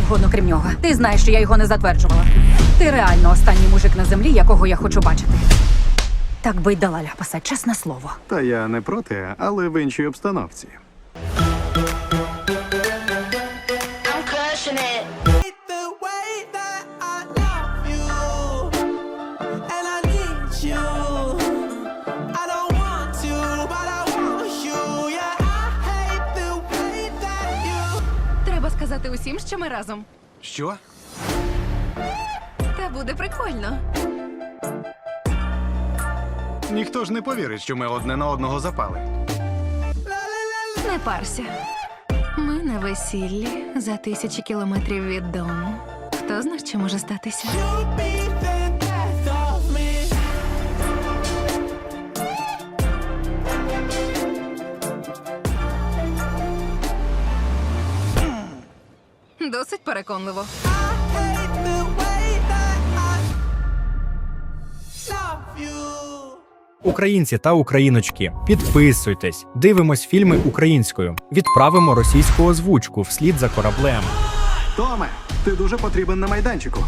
завгодно, крім нього. Ти знаєш, що я його не затверджувала. Ти реально останній мужик на землі, якого я хочу бачити. Так би й дала ляпаса, чесне слово. Та я не проти, але в іншій обстановці. Треба сказати усім, що ми разом. Що? Та буде прикольно. Ніхто ж не повірить, що ми одне на одного запали. Не парся. Ми на весіллі за тисячі кілометрів від дому. Хто знає, що може статися? Досить переконливо. Українці та україночки, підписуйтесь, дивимось фільми українською, відправимо російську озвучку вслід за кораблем. Томе, ти дуже потрібен на майданчику.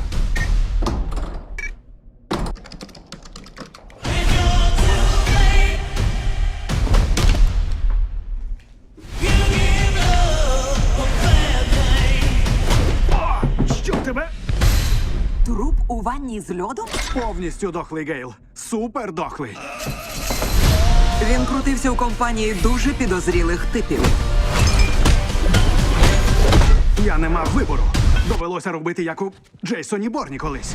Ванні з льодом? Повністю дохлий Гейл. Супер дохлий. Він крутився у компанії дуже підозрілих типів. Я не мав вибору. Довелося робити як у Джейсоні Борні колись.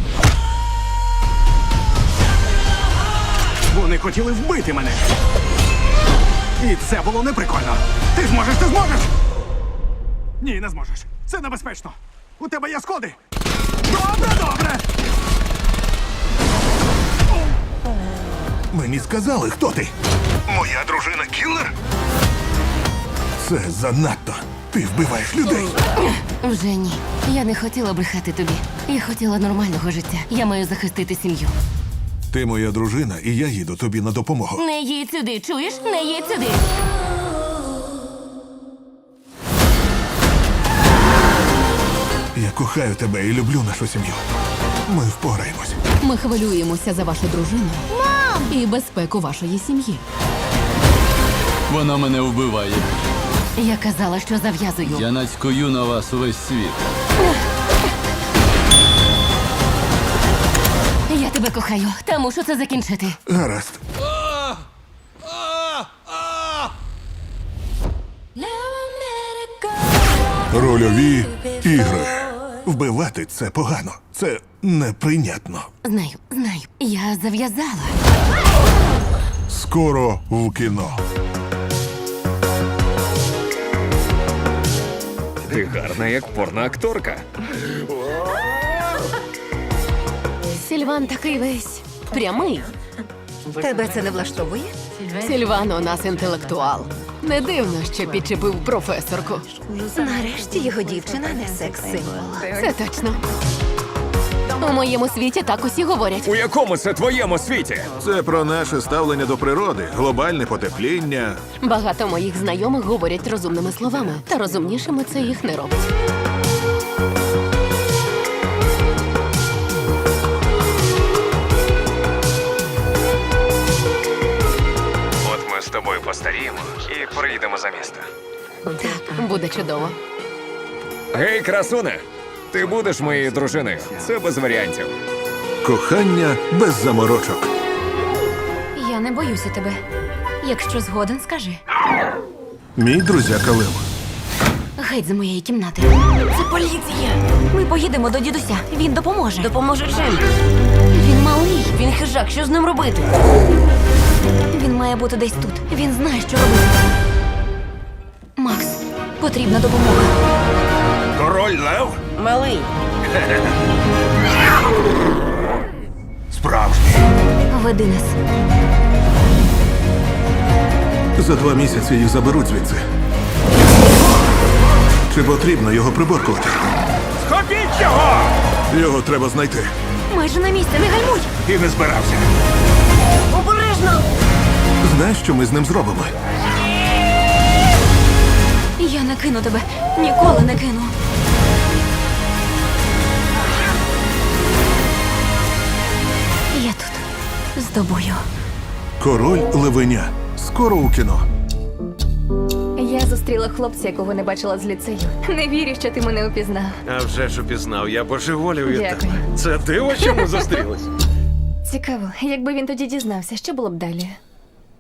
Вони хотіли вбити мене. І це було неприкольно. Ти зможеш, ти зможеш! Ні, не зможеш. Це небезпечно. У тебе є сходи. Добре, добре. Мені сказали, хто ти. Моя дружина кілер? Це занадто. Ти вбиваєш людей. Вже ні. Я не хотіла брехати тобі. Я хотіла нормального життя. Я маю захистити сім'ю. Ти моя дружина, і я їду тобі на допомогу. Не їдь сюди, чуєш? Не їдь сюди. Я кохаю тебе і люблю нашу сім'ю. Ми впораємось. Ми хвилюємося за вашу дружину і безпеку вашої сім'ї. Вона мене вбиває. Я казала, що зав'язую. Я нацькую на вас увесь світ. Я тебе кохаю, та мушу це закінчити. Гаразд. Рольові ігри. Вбивати це погано. Це неприйнятно. Знаю, знаю. Я зав'язала. Скоро в кіно. Ти гарна, як порноакторка. Сільван такий весь прямий. Тебе це не влаштовує? Сільван у нас інтелектуал. Не дивно, що підчепив професорку. Нарешті його дівчина не секс-символ. Це точно. У моєму світі так усі говорять. У якому це твоєму світі? Це про наше ставлення до природи, глобальне потепління. Багато моїх знайомих говорять розумними словами, та розумнішими це їх не робить. От ми з тобою постаріємо і приїдемо за місто. Так, буде чудово. Гей, красуне! Ти будеш моєю дружиною. Це без варіантів. Кохання без заморочок. Я не боюся тебе. Якщо згоден, скажи. Мій друзяка Лев. Геть з моєї кімнати. Це поліція. Ми поїдемо до дідуся. Він допоможе. Допоможе чим? Він малий. Він хижак, що з ним робити? Він має бути десь тут. Він знає, що робити. Макс, потрібна допомога. Король Лев? Малий. Справжній. Веди нас. За два місяці їх заберуть звідси. Чи потрібно його приборкувати? Схопіть його! Його треба знайти. Майже на місці, не гальмуй. І не збирався. Обережно. Знаєш, що ми з ним зробимо? Я не кину тебе. Ніколи не кину. Тобою. Король Левеня. Скоро у кіно. Я зустріла хлопця, якого не бачила з ліцею. Не вірю, що ти мене упізнав. А вже ж упізнав, я божеволів від Дякую. тебе. Це диво, чому зустрілись? Цікаво, якби він тоді дізнався, що було б далі?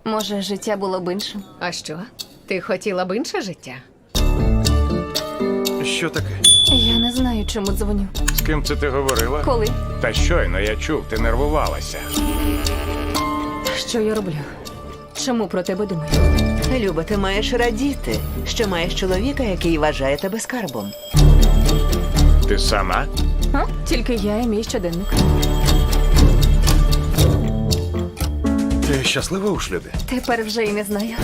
Може, життя було б іншим? А що? Ти хотіла б інше життя? Що таке? Не знаю, чому дзвоню. З ким це ти говорила? Коли? Та щойно я чув, ти нервувалася. Що я роблю? Чому про тебе думаю? Люба, ти маєш радіти, що маєш чоловіка, який вважає тебе скарбом. Ти сама? А? Тільки я і мій щоденник. Ти щаслива у шлюбі? Тепер вже і не знаю.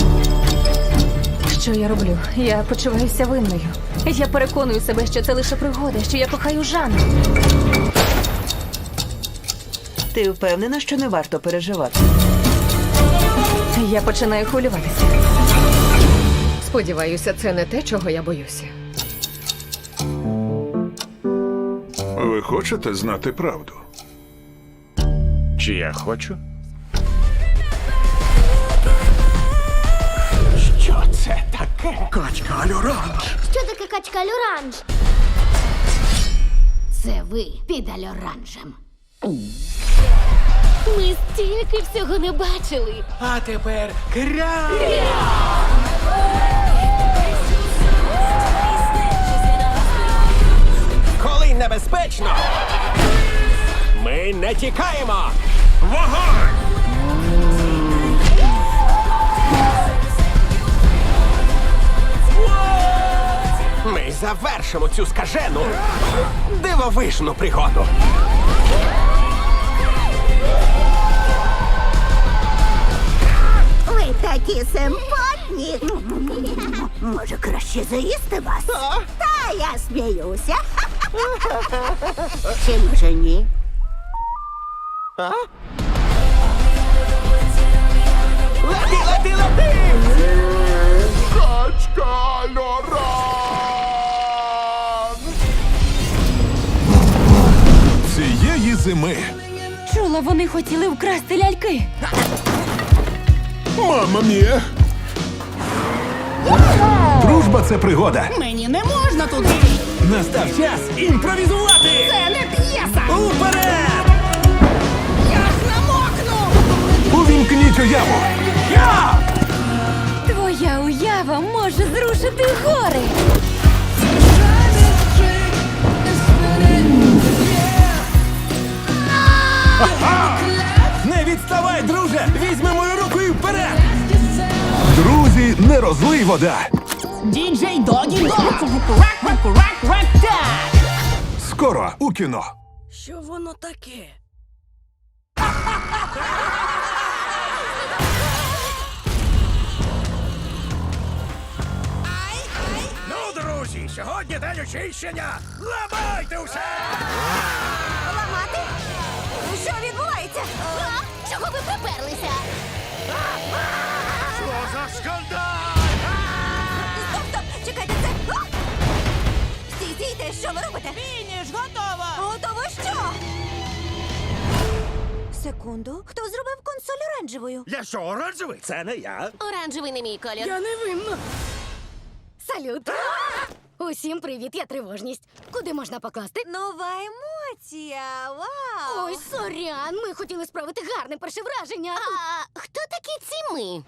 Що я роблю? Я почуваюся винною. Я переконую себе, що це лише пригода, що я кохаю Жанну. Ти впевнена, що не варто переживати. Я починаю хвилюватися. Сподіваюся, це не те, чого я боюся. Ви хочете знати правду? Чи я хочу? Качка альоранж. Що таке качка Люранж? Це ви під альоранжем. Ми стільки всього не бачили. А тепер кря. Коли небезпечно, ми не тікаємо. Вогонь! Завершимо цю скажену дивовижну пригоду. Ви такі симпатні. Може, краще заїсти вас? Та я сміюся. Чи може ні? Лети, лети, лети! Качка альоран! Цієї зими Чула, вони хотіли вкрасти ляльки. Мама мія! Дружба це пригода. Мені не можна туди. Настав час імпровізувати. Це не п'єса. Уперед! Я ж намокну. Увімкніть уяву. Я! Твоя уява може зрушити гори. Не відставай, друже! Візьми мою руку і вперед! Друзі, не розлий вода. Діджей Догі Дог! Скоро у кіно. Що воно таке? Ну, друзі, сьогодні день очищення. Ламайте усе! Що ви робите? Фініш, готова! Готово що? Секунду, хто зробив консоль оранжевою? Я що, оранжевий? Це не я. Оранжевий не мій колір. Я не винна. Салют! Усім привіт, я тривожність. Куди можна покласти? Нова емоція. Вау! Ой, сорян, ми хотіли справити гарне перше враження. А хто такі ці ми?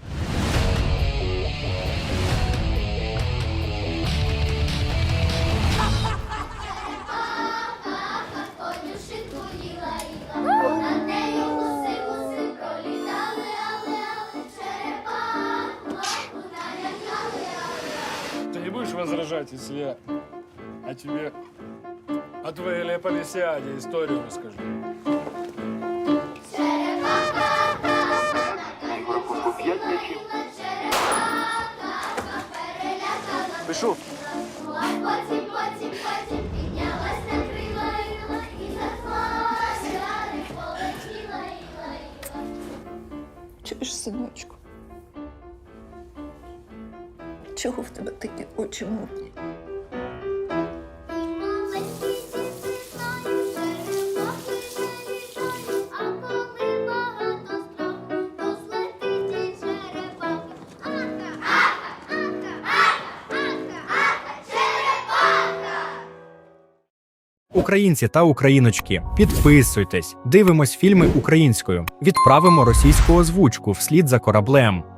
Возражать, если я о тебе, о твоей Леополисиаде историю расскажу? Пишу. Потім, потім, потім піднялась на крила і заплакала, полетіла і Чуєш, синочку? чого в тебе такі очі мутні? Українці та україночки, підписуйтесь, дивимось фільми українською, відправимо російську озвучку вслід за кораблем.